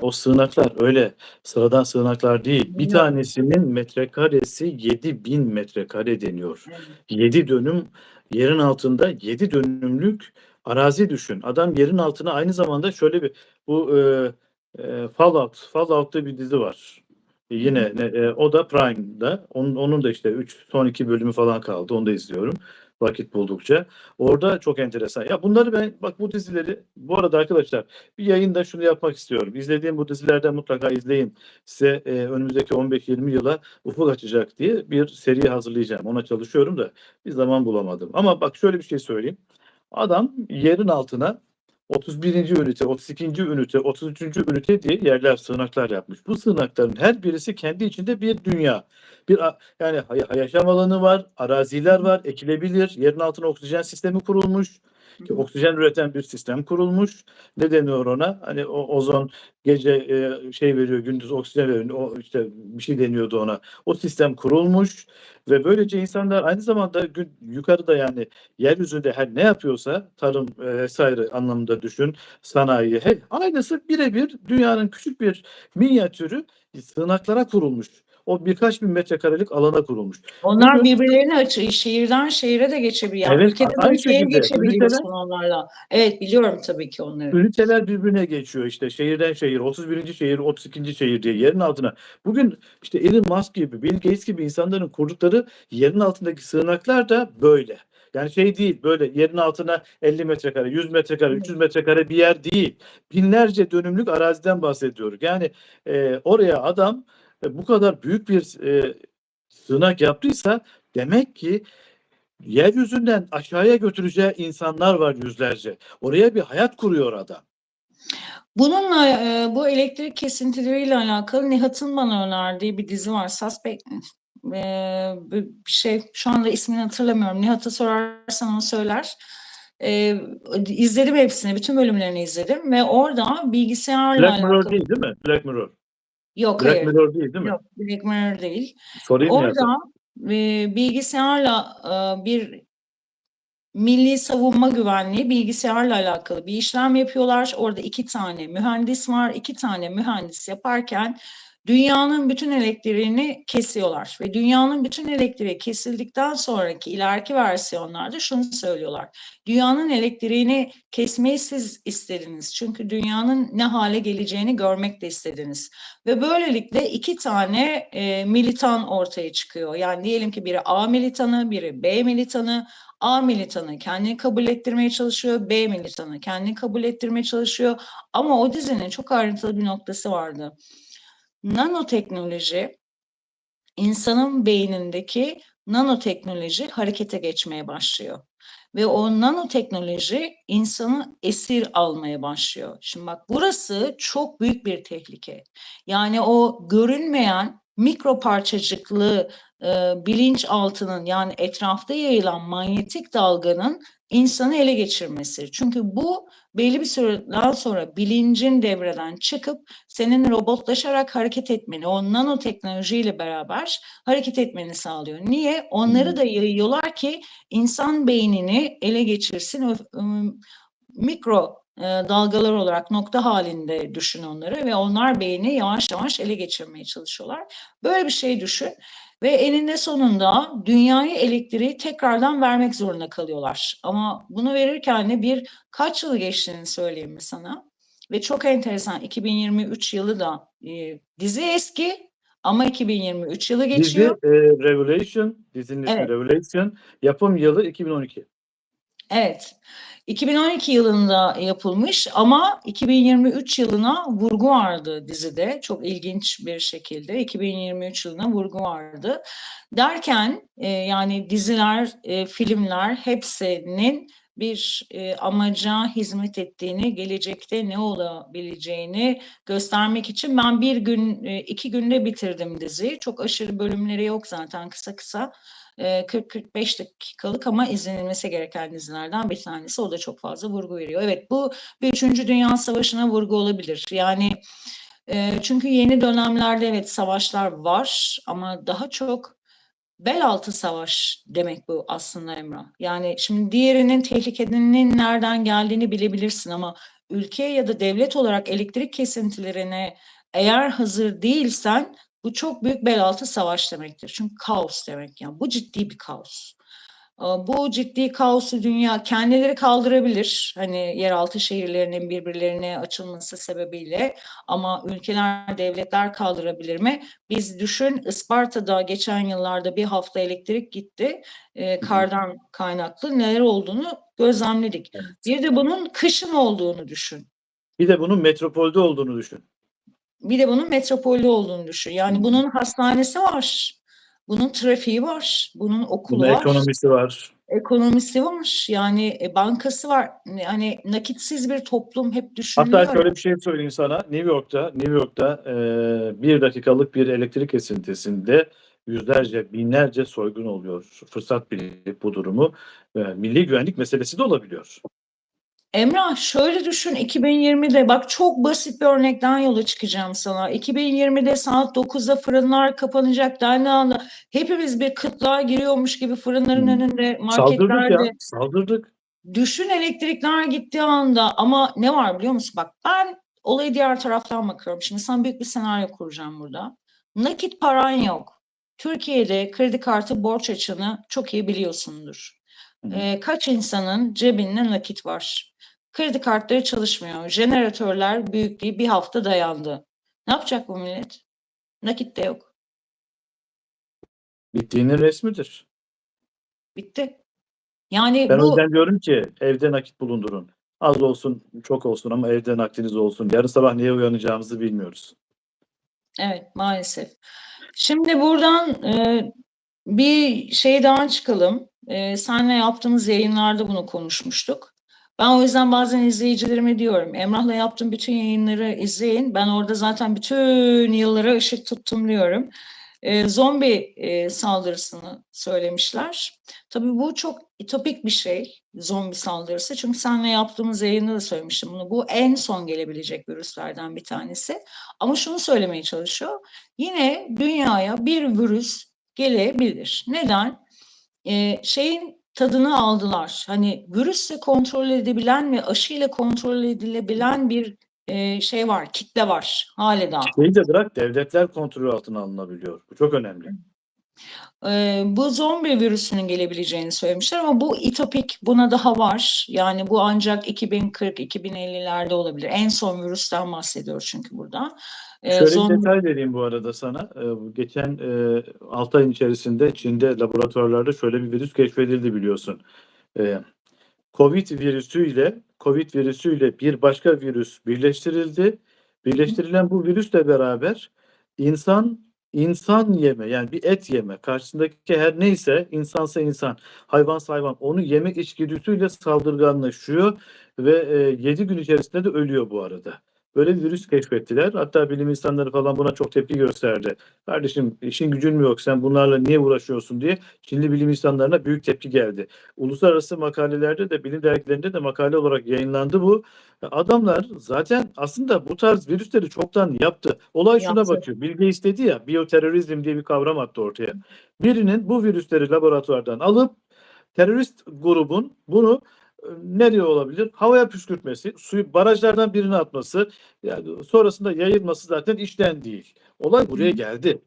O sığınaklar öyle sıradan sığınaklar değil. Bir tanesinin metrekaresi 7000 metrekare deniyor. Evet. 7 dönüm yerin altında 7 dönümlük arazi düşün. Adam yerin altına aynı zamanda şöyle bir bu eee, eee, Fallout, Fallout'ta bir dizi var. E, Yine ne, eee, o da Prime'da. Onun, onun da işte 3 son 2 bölümü falan kaldı. Onu da izliyorum vakit buldukça. Orada çok enteresan. Ya bunları ben bak bu dizileri bu arada arkadaşlar bir yayında şunu yapmak istiyorum. İzlediğim bu dizilerden mutlaka izleyin. Size e, önümüzdeki 15-20 yıla ufuk açacak diye bir seri hazırlayacağım. Ona çalışıyorum da bir zaman bulamadım. Ama bak şöyle bir şey söyleyeyim. Adam yerin altına 31. ünite, 32. ünite, 33. ünite diye yerler, sığınaklar yapmış. Bu sığınakların her birisi kendi içinde bir dünya. Bir yani yaşam alanı var, araziler var, ekilebilir. Yerin altına oksijen sistemi kurulmuş. Ki oksijen üreten bir sistem kurulmuş. Ne deniyor ona? Hani o ozon gece e, şey veriyor, gündüz oksijen veriyor. O işte bir şey deniyordu ona. O sistem kurulmuş ve böylece insanlar aynı zamanda gün, yukarıda yani yeryüzünde her ne yapıyorsa tarım e, vesaire anlamında düşün, sanayi, he, aynısı birebir dünyanın küçük bir minyatürü sığınaklara kurulmuş. O birkaç bin metrekarelik alana kurulmuş. Onlar Bugün- birbirlerini açıyor. Şehirden şehire de geçebiliyor. Evet, Ülkeden ülkeye geçebiliyorsun onlarla. Evet biliyorum tabii ki onları. Üniteler birbirine geçiyor işte şehirden şehir, 31. şehir, 32. şehir diye yerin altına. Bugün işte Elon Musk gibi, Bill Gates gibi insanların kurdukları yerin altındaki sığınaklar da böyle. Yani şey değil böyle yerin altına 50 metrekare, 100 metrekare, 300 metrekare bir yer değil. Binlerce dönümlük araziden bahsediyoruz. Yani e, oraya adam e, bu kadar büyük bir e, sığınak yaptıysa demek ki yeryüzünden aşağıya götüreceği insanlar var yüzlerce. Oraya bir hayat kuruyor adam. Bununla e, bu elektrik kesintileriyle alakalı Nihat'ın bana önerdiği bir dizi var. Suspect e, bir şey şu anda ismini hatırlamıyorum. Nihat'a sorarsan o söyler. E, izledim hepsini, bütün bölümlerini izledim ve orada bilgisayarla Black Mirror alakalı değil değil mi? Black Mirror. Yok Black hayır. Mirror değil değil mi? Yok, Black Mirror değil. Sorayım. Orada e, bilgisayarla e, bir milli savunma güvenliği bilgisayarla alakalı bir işlem yapıyorlar. Orada iki tane mühendis var. İki tane mühendis yaparken dünyanın bütün elektriğini kesiyorlar ve dünyanın bütün elektriği kesildikten sonraki ileriki versiyonlarda şunu söylüyorlar. Dünyanın elektriğini kesmeyi siz istediniz. Çünkü dünyanın ne hale geleceğini görmek de istediniz. Ve böylelikle iki tane e, militan ortaya çıkıyor. Yani diyelim ki biri A militanı, biri B militanı. A militanı kendini kabul ettirmeye çalışıyor, B militanı kendini kabul ettirmeye çalışıyor. Ama o dizinin çok ayrıntılı bir noktası vardı. Nanoteknoloji, insanın beynindeki nanoteknoloji harekete geçmeye başlıyor. Ve o nanoteknoloji insanı esir almaya başlıyor. Şimdi bak burası çok büyük bir tehlike. Yani o görünmeyen mikro parçacıklı e, bilinçaltının yani etrafta yayılan manyetik dalganın insanı ele geçirmesi. Çünkü bu belli bir süreden sonra bilincin devreden çıkıp senin robotlaşarak hareket etmeni, o nanoteknolojiyle beraber hareket etmeni sağlıyor. Niye? Onları Hmm. da yayıyorlar ki insan beynini ele geçirsin. Mikro e, dalgalar olarak nokta halinde düşün onları ve onlar beyni yavaş yavaş ele geçirmeye çalışıyorlar. Böyle bir şey düşün ve eninde sonunda dünyaya elektriği tekrardan vermek zorunda kalıyorlar. Ama bunu verirken de bir kaç yıl geçtiğini söyleyeyim mi sana? Ve çok enteresan 2023 yılı da e, dizi eski ama 2023 yılı Dizi geçiyor. e, Revelation, dizinin ismi Evet. Revelation. Yapım yılı 2012. Evet. 2012 yılında yapılmış ama 2023 yılına vurgu vardı dizide. Çok ilginç bir şekilde 2023 yılına vurgu vardı. Derken e, yani diziler, e, filmler hepsinin bir e, amaca hizmet ettiğini, gelecekte ne olabileceğini göstermek için ben bir gün, e, iki günde bitirdim diziyi. Çok aşırı bölümleri yok zaten kısa kısa. E, 40-45 dakikalık ama izlenilmesi gereken dizilerden bir tanesi. O da çok fazla vurgu veriyor. Evet bu bir Üçüncü Dünya Savaşı'na vurgu olabilir. Yani çünkü yeni dönemlerde evet savaşlar var ama daha çok bel altı savaş demek bu aslında Emrah. Yani şimdi diğerinin tehlikenin nereden geldiğini bilebilirsin ama ülke ya da devlet olarak elektrik kesintilerine eğer hazır değilsen bu çok büyük bel altı savaş demektir. Çünkü kaos demek yani. Bu ciddi bir kaos. Bu ciddi kaosu dünya kendileri kaldırabilir. Hani yeraltı şehirlerinin birbirlerine açılması sebebiyle ama ülkeler, devletler kaldırabilir mi? Biz düşün Isparta'da geçen yıllarda bir hafta elektrik gitti. Ee, kardan kaynaklı neler olduğunu gözlemledik. Bir de bunun kışın olduğunu düşün. Bir de bunun metropolde olduğunu düşün. Bir de bunun metropolde olduğunu düşün. Yani bunun hastanesi var. Bunun trafiği var. Bunun okulu Bunun var. ekonomisi var. ekonomisi var. Yani e, bankası var. Yani nakitsiz bir toplum hep düşünülüyor. Hatta şöyle bir şey söyleyeyim sana. New York'ta, New York'ta e, bir dakikalık bir elektrik kesintisinde yüzlerce, binlerce soygun oluyor. Fırsat bilip bu durumu e, milli güvenlik meselesi de olabiliyor. Emrah şöyle düşün 2020'de bak çok basit bir örnekten yola çıkacağım sana. 2020'de saat 9'da fırınlar kapanacak dendiği anda hepimiz bir kıtlığa giriyormuş gibi fırınların Hmm. önünde Saldırdık ya, marketlerde saldırdık. düşün elektrikler gittiği anda ama ne var biliyor musun? Bak ben olayı diğer taraftan bakıyorum. Şimdi sana büyük bir senaryo kuracağım burada. Nakit paran yok. Türkiye'de kredi kartı borç açığını çok iyi biliyorsundur. Ee, kaç insanın cebinde nakit var? Kredi kartları çalışmıyor. Jeneratörler büyüklüğü bir hafta dayandı. Ne yapacak bu millet? Nakit de yok. Bittiğinin resmidir. Bitti. Yani Ben o bu yüzden diyorum ki evde nakit bulundurun. Az olsun, çok olsun ama evde nakdiniz olsun. Yarın sabah neye uyanacağımızı bilmiyoruz. Evet maalesef. Şimdi buradan e, bir şeyden çıkalım. E, seninle yaptığımız yayınlarda bunu konuşmuştuk. Ben o yüzden bazen izleyicilerime diyorum. Emrah'la yaptığım bütün yayınları izleyin. Ben orada zaten bütün yıllara ışık tuttum diyorum. E, zombi e, saldırısını söylemişler. Tabii bu çok itopik bir şey. Zombi saldırısı. Çünkü seninle yaptığımız yayında da söylemiştim bunu. Bu en son gelebilecek virüslerden bir tanesi. Ama şunu söylemeye çalışıyor. Yine dünyaya bir virüs gelebilir. Neden? Ee, şeyin tadını aldılar. Hani virüsle kontrol edebilen ve aşıyla kontrol edilebilen bir e, şey var, kitle var hale daha. Şeyi de bırak devletler kontrol altına alınabiliyor. Bu çok önemli. Ee, bu zombi virüsünün gelebileceğini söylemişler ama bu itopik buna daha var. Yani bu ancak 2040-2050'lerde olabilir. En son virüsten bahsediyor çünkü burada. Ee, Şöyle bir zombi- detay vereyim bu arada sana. Ee, geçen e, 6 ayın içerisinde Çin'de laboratuvarlarda şöyle bir virüs keşfedildi biliyorsun. Ee, Covid virüsüyle Covid virüsüyle bir başka virüs birleştirildi. Birleştirilen bu virüsle beraber insan insan yeme yani bir et yeme. Karşısındaki her neyse insansa insan. Hayvansa hayvan. Onu yeme içgüdüsüyle saldırganlaşıyor ve 7 gün içerisinde de ölüyor bu arada. Böyle bir virüs keşfettiler. Hatta bilim insanları falan buna çok tepki gösterdi. Kardeşim işin gücün mü yok sen bunlarla niye uğraşıyorsun diye Çinli bilim insanlarına büyük tepki geldi. Uluslararası makalelerde de bilim dergilerinde de makale olarak yayınlandı bu. Adamlar zaten aslında bu tarz virüsleri çoktan yaptı. Olay şuna Yaptı. bakıyor. Bill Gates dedi ya biyoterörizm diye bir kavram attı ortaya. Birinin bu virüsleri laboratuvardan alıp terörist grubun bunu e, nereye olabilir? Havaya püskürtmesi, suyu barajlardan birine atması, yani sonrasında yayılması zaten işten değil. Olay buraya geldi.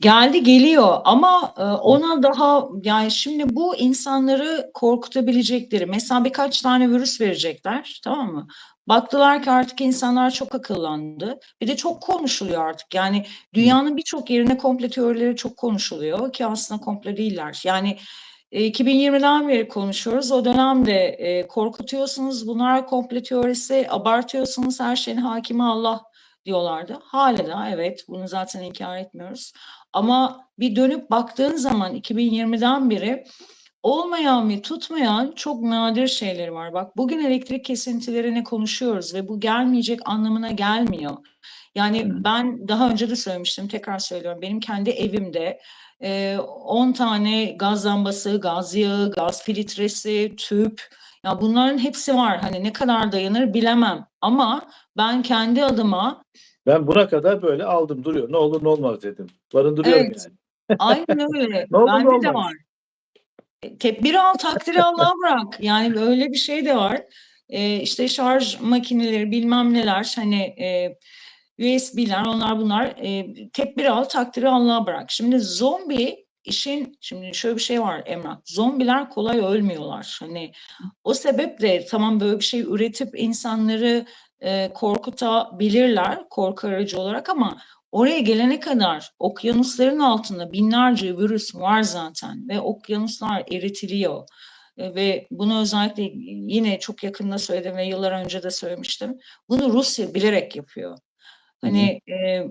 Geldi geliyor ama e, ona daha yani şimdi bu insanları korkutabilecekleri mesela birkaç tane virüs verecekler tamam mı? Baktılar ki artık insanlar çok akıllandı. Bir de çok konuşuluyor artık. Yani dünyanın birçok yerine komple teorileri çok konuşuluyor ki aslında komple değiller. Yani 2020'den beri konuşuyoruz. O dönemde e, korkutuyorsunuz. Bunlar komple teorisi, abartıyorsunuz. Her şeyin hakimi Allah diyorlardı. Hala da evet bunu zaten inkar etmiyoruz. Ama bir dönüp baktığın zaman 2020'den beri olmayan ve tutmayan çok nadir şeyler var. Bak bugün elektrik kesintilerini konuşuyoruz ve bu gelmeyecek anlamına gelmiyor. Yani ben daha önce de söylemiştim, tekrar söylüyorum. Benim kendi evimde e, 10 tane gaz lambası, gaz yağı, gaz filtresi, tüp, ya bunların hepsi var. Hani ne kadar dayanır bilemem. Ama ben kendi adıma Ben buna kadar böyle aldım duruyor. Ne olur ne olmaz dedim. Barındırıyorum Evet. yani. Aynen öyle. Ne olur ne Bende de olmaz. var. E, tedbir al, takdiri Allah'a bırak. Yani öyle bir şey de var. Eee, işte şarj makineleri bilmem neler hani eee, USB'ler onlar bunlar eee, tedbir al, takdiri Allah'a bırak. Şimdi zombi işin şimdi şöyle bir şey var Emrah. Zombiler kolay ölmüyorlar. Hani o sebeple tamam böyle bir şey üretip insanları eee, korkutabilirler korku aracı olarak ama oraya gelene kadar okyanusların altında binlerce virüs var zaten ve okyanuslar eritiliyor. E, ve bunu özellikle yine çok yakında söyledim ve yıllar önce de söylemiştim. Bunu Rusya bilerek yapıyor. Hani e,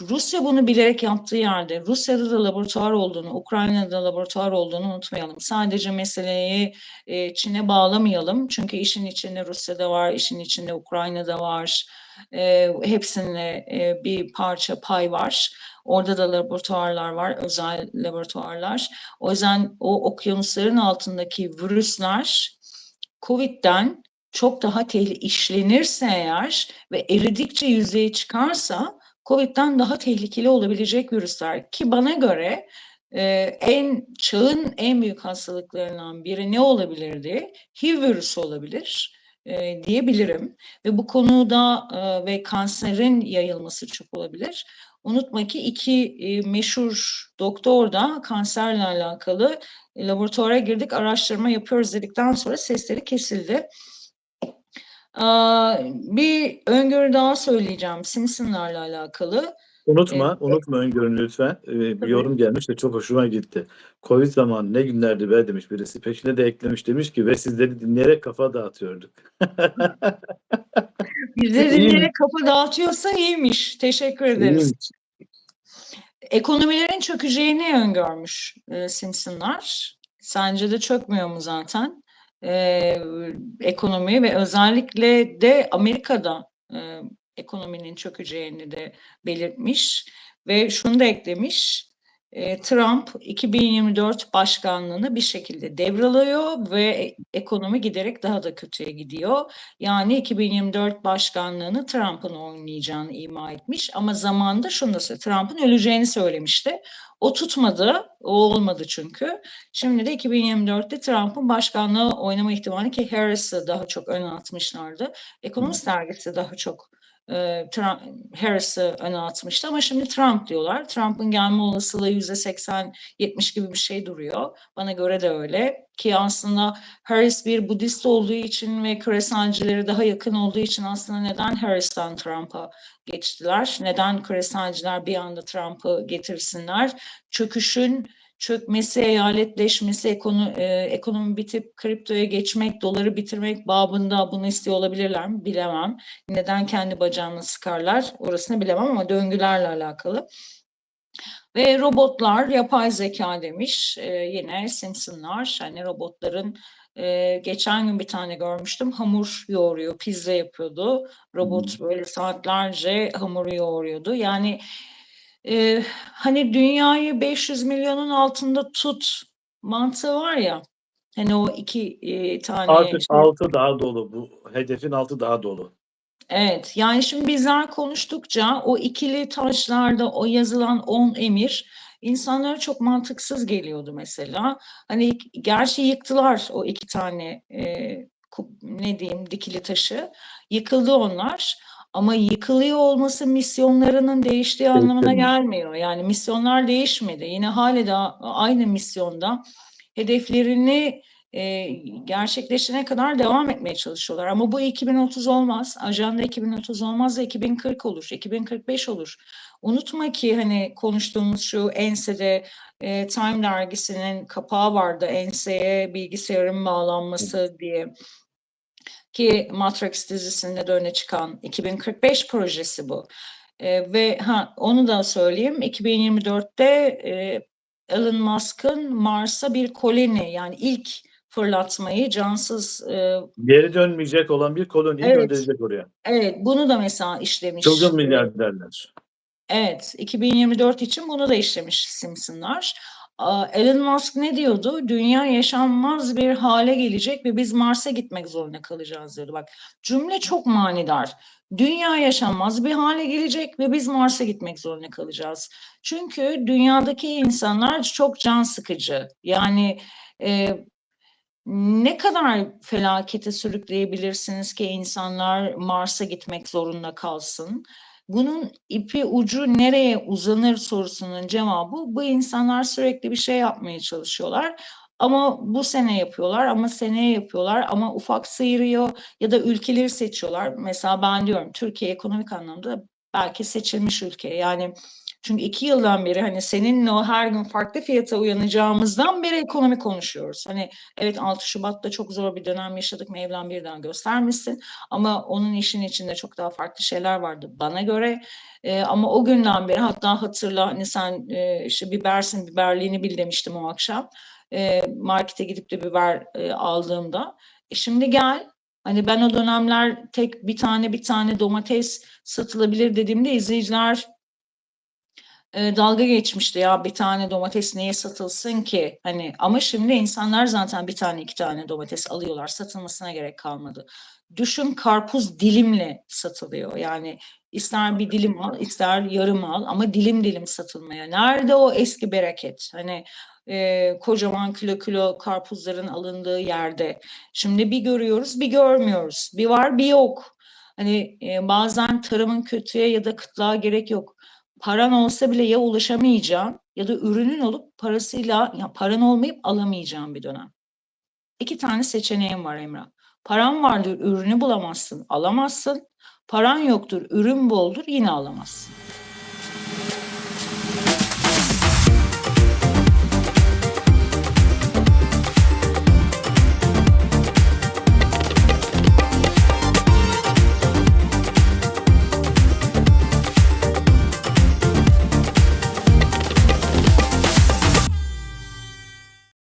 Rusya bunu bilerek yaptığı yerde Rusya'da da laboratuvar olduğunu, Ukrayna'da da laboratuvar olduğunu unutmayalım. Sadece meseleyi e, Çin'e bağlamayalım. Çünkü işin içinde Rusya'da var, işin içinde Ukrayna'da var. E, hepsinde e, bir parça pay var. Orada da laboratuvarlar var, özel laboratuvarlar. O yüzden o okyanusların altındaki virüsler COVID'den çok daha tehlikeli işlenirse eğer ve eridikçe yüzeye çıkarsa COVID'den daha tehlikeli olabilecek virüsler ki bana göre e, en çağın en büyük hastalıklarından biri ne olabilirdi? HIV virüsü olabilir e, diyebilirim ve bu konuda e, ve kanserin yayılması çok olabilir. Unutma ki iki e, meşhur doktor da kanserle alakalı laboratuvara girdik, araştırma yapıyoruz dedikten sonra sesleri kesildi. Aa, bir öngörü daha söyleyeceğim Simpsonlarla alakalı. Unutma, Ee, unutma öngörünü lütfen. Ee, bir Tabii. yorum gelmiş de çok hoşuma gitti. Covid zamanı ne günlerdi be demiş birisi. Peşine de eklemiş demiş ki ve sizleri dinleyerek kafa dağıtıyorduk. Bizleri dinleyerek kafa dağıtıyorsa iyiymiş. Teşekkür ederiz. İyiymiş. Ekonomilerin çökeceğini öngörmüş e, Simpsonlar. Sence de çökmüyor mu zaten? E, ekonomi ve özellikle de Amerika'da e, ekonominin çökeceğini de belirtmiş ve şunu da eklemiş. E, Trump 2024 başkanlığını bir şekilde devralıyor ve ekonomi giderek daha da kötüye gidiyor. Yani 2024 başkanlığını Trump'ın oynayacağını ima etmiş ama zamanda şunu da. Trump'ın öleceğini söylemişti. O tutmadı. O olmadı çünkü. Şimdi de 2024'te Trump'ın başkanlığı oynama ihtimali ki Harris'ı daha çok öne atmışlardı. Ekonomist dergisi daha çok e, Trump, Harris'ı öne atmıştı ama şimdi Trump diyorlar. Trump'ın gelme olasılığı %80-70 gibi bir şey duruyor. Bana göre de öyle. Ki aslında Harris bir Budist olduğu için ve küreselcilere daha yakın olduğu için aslında neden Harris'ten Trump'a geçtiler? Neden küreselciler bir anda Trump'ı getirsinler? Çöküşün çökmesi, eyaletleşmesi, ekonomi, ekonomi bitip kriptoya geçmek, doları bitirmek babında bunu istiyor olabilirler mi? Bilemem. Neden kendi bacağını sıkarlar? Orasını bilemem ama döngülerle alakalı. Ve robotlar, yapay zeka demiş. Ee, yine Simpsonlar, hani robotların e, geçen gün bir tane görmüştüm. Hamur yoğuruyor, pizza yapıyordu. Robot böyle saatlerce hamuru yoğuruyordu. Yani e, hani dünyayı 500 milyonun altında tut mantığı var ya. Hani o iki e, tane Artık şey- altı daha dolu. Bu hedefin altı daha dolu. Evet, yani şimdi bizler konuştukça o ikili taşlarda o yazılan 10 emir insanlara çok mantıksız geliyordu mesela. Hani gerçi yıktılar o iki tane e, ne diyeyim dikili taşı. Yıkıldı onlar. Ama yıkılıyor olması misyonlarının değiştiği anlamına gelmiyor. Yani misyonlar değişmedi. Yine hala aynı misyonda hedeflerini e, gerçekleşene kadar devam etmeye çalışıyorlar. Ama bu 2030 olmaz. Ajanda 2030 olmaz da 2040 olur, 2045 olur. Unutma ki hani konuştuğumuz şu ensede e, Time dergisinin kapağı vardı. Enseye bilgisayarın bağlanması diye. Ki Matrix dizisinde de öne çıkan 2045 projesi bu. E, ve ha onu da söyleyeyim 2024'te e, Elon Musk'ın Mars'a bir koloni yani ilk fırlatmayı cansız e, Geri dönmeyecek olan bir koloniyi Evet. gönderecek oraya. evet bunu da mesela işlemiş. Çılgın milyarderler. Evet 2024 için bunu da işlemiş Simpsonlar. Elon Musk ne diyordu? Dünya yaşanmaz bir hale gelecek ve biz Mars'a gitmek zorunda kalacağız diyordu. Bak cümle çok manidar. Dünya yaşanmaz bir hale gelecek ve biz Mars'a gitmek zorunda kalacağız. Çünkü dünyadaki insanlar çok can sıkıcı. Yani e, ne kadar felakete sürükleyebilirsiniz ki insanlar Mars'a gitmek zorunda kalsın? Bunun ipi ucu nereye uzanır sorusunun cevabı bu insanlar sürekli bir şey yapmaya çalışıyorlar. Ama bu sene yapıyorlar ama seneye yapıyorlar ama ufak sıyırıyor ya da ülkeleri seçiyorlar. Mesela ben diyorum Türkiye ekonomik anlamda belki seçilmiş ülke. Yani çünkü iki yıldan beri hani seninle o her gün farklı fiyata uyanacağımızdan beri ekonomi konuşuyoruz. Hani evet 6 Şubat'ta çok zor bir dönem yaşadık Mevlam birden göstermişsin. Ama onun işin içinde çok daha farklı şeyler vardı bana göre. Ee, ama o günden beri hatta hatırla hani sen e, işte bibersin biberliğini bil demiştim o akşam. E, markete gidip de biber e, aldığımda. E şimdi gel Hani ben o dönemler tek bir tane bir tane domates satılabilir dediğimde izleyiciler e, dalga geçmişti ya bir tane domates niye satılsın ki hani ama şimdi insanlar zaten bir tane iki tane domates alıyorlar satılmasına gerek kalmadı. Düşün karpuz dilimle satılıyor yani ister bir dilim al ister yarım al ama dilim dilim satılmaya. Nerede o eski bereket hani e, kocaman kilo kilo karpuzların alındığı yerde. Şimdi bir görüyoruz bir görmüyoruz bir var bir yok. Hani e, bazen tarımın kötüye ya da kıtlığa gerek yok paran olsa bile ya ulaşamayacağın ya da ürünün olup parasıyla ya paran olmayıp alamayacağın bir dönem. İki tane seçeneğin var Emrah. Paran vardır, ürünü bulamazsın, alamazsın. Paran yoktur, ürün boldur, yine alamazsın.